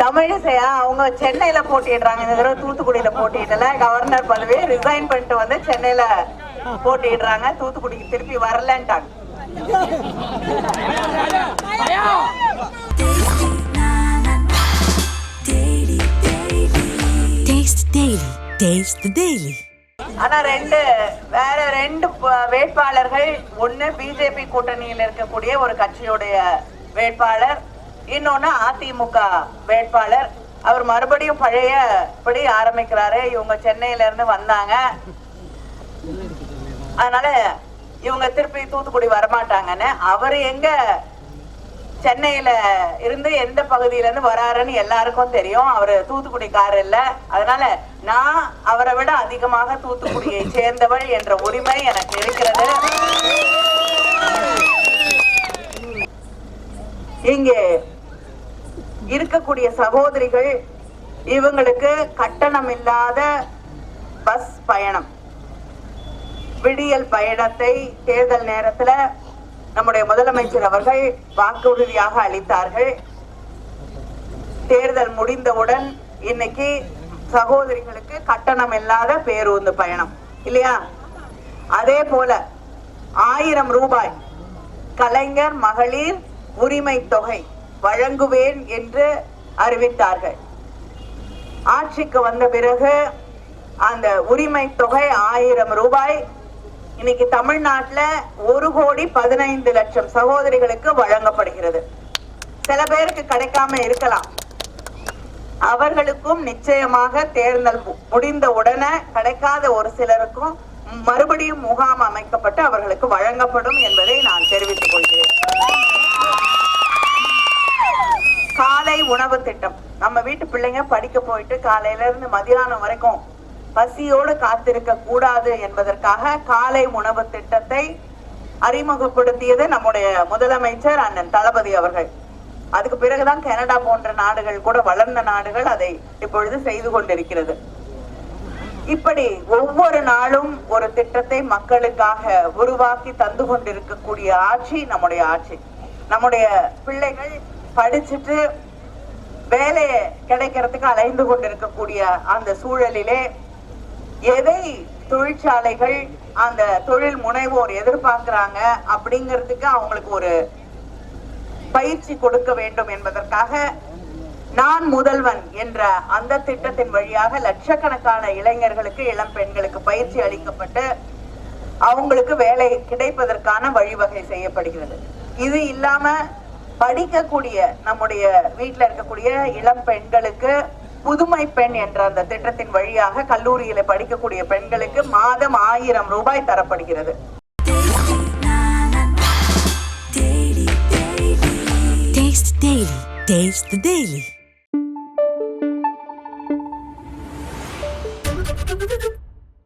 தமிழிசையா? அவங்க சென்னையில போட்டிடுறாங்க இந்த தடவை தூத்துக்குடியில போட்டியிடல. கவர்னர் பதவியை ரிசைன் பண்ணிட்டு வந்து சென்னையில போட்டிடுறாங்க தூத்துக்குடிக்கு திருப்பி வரலன்ட்டாங்க. ஆனா ரெண்டு வேற ரெண்டு வேட்பாளர்கள் ஒண்ணு பிஜேபி கூட்டணியில் இருக்கக்கூடிய ஒரு கட்சியுடைய வேட்பாளர் இன்னொன்னு அதிமுக வேட்பாளர். அவர் மறுபடியும் பழைய படி ஆரம்பிக்கிறாரு. இவங்க சென்னையில இருந்து வந்தாங்க. அதனால இவங்க திருப்பி தூத்துக்குடி வரமாட்டாங்கன்னு. அவர் எங்க சென்னையில இருந்து எந்த பகுதியில இருந்து வராருன்னு எல்லாருக்கும் தெரியும். அவரு தூத்துக்குடிக்காரர் இல்ல. அதனால நான் அவரை விட அதிகமாக தூத்துக்குடியை சேர்ந்தவள் என்ற உரிமை எனக்கு இருக்கிறது. இங்கே இருக்கக்கூடிய சகோதரிகள் இவங்களுக்கு கட்டணம் இல்லாத பஸ் பயணம். விடியல் பயணத்தை தேர்தல் நேரத்துல நம்முடைய முதலமைச்சர் அவர்கள் வாக்குறுதியாக அளித்தார்கள். தேர்தல் முடிந்தவுடன் இன்னைக்கு சகோதரிகளுக்கு கட்டணம் இல்லாத பேருந்து பயணம். இல்லையா? அதே போல ஆயிரம் ரூபாய் கலைஞர் மகளிர் உரிமை தொகை வழங்குவேன் என்று அறிவித்தார்கள். ஆட்சிக்கு வந்த பிறகு அந்த உரிமை தொகை ஆயிரம் ரூபாய் இன்னைக்கு தமிழ்நாட்டுல ஒரு கோடி பதினைந்து லட்சம் சகோதரிகளுக்கு வழங்கப்படுகிறது. சில பேருக்கு கிடைக்காம இருக்கலாம். அவர்களுக்கும் நிச்சயமாக தேர்தல் மு- முடிந்த உடனே கிடைக்காத ஒரு சிலருக்கும் மறுபடியும் முகாம் அமைக்கப்பட்டு அவர்களுக்கு வழங்கப்படும் என்பதை நான் தெரிவித்துக் கொள்கிறேன். உணவு திட்டம். நம்ம வீட்டு பிள்ளைங்க படிக்க போயிட்டு காலையில இருந்து மதியானம் வரைக்கும் பசியோடு காத்திருக்க கூடாது என்பதற்காக காலை உணவு திட்டத்தை அறிமுகப்படுத்தியது நம்முடைய முதலமைச்சர் அண்ணன் தளபதி அவர்கள். அதுக்கு பிறகுதான் கனடா போன்ற நாடுகள் கூட வளர்ந்த நாடுகள் அதை இப்பொழுது செய்து கொண்டிருக்கிறது. இப்படி ஒவ்வொரு நாளும் ஒரு திட்டத்தை மக்களுக்காக உருவாக்கி தந்து கொண்டிருக்கக்கூடிய ஆட்சி நம்முடைய ஆட்சி. நம்முடைய பிள்ளைகள் படிச்சுட்டு வேலை கிடைக்கிறதுக்கு அலைந்து கொண்டிருக்கக்கூடிய அந்த சூழலிலே எதை தொழிற்சாலைகள் அந்த தொழில் முனைவோர் எதிர்பார்க்கிறாங்க அப்படிங்கிறதுக்கு அவங்களுக்கு ஒரு பயிற்சி கொடுக்க வேண்டும் என்பதற்காக நான் முதல்வன் என்ற அந்த திட்டத்தின் வழியாக லட்சக்கணக்கான இளைஞர்களுக்கு இளம் பெண்களுக்கு பயிற்சி அளிக்கப்பட்டு அவங்களுக்கு வேலை கிடைப்பதற்கான வழிவகை செய்யப்படுகிறது. இது இல்லாம படிக்கக்கூடிய நம்முடைய வீட்டில் இருக்கக்கூடிய இளம் பெண்களுக்கு புதுமை பெண் என்ற அந்த திட்டத்தின் வழியாக கல்லூரியில படிக்கக்கூடிய பெண்களுக்கு மாதம் ஆயிரம் ரூபாய் தரப்படுகிறது. Taste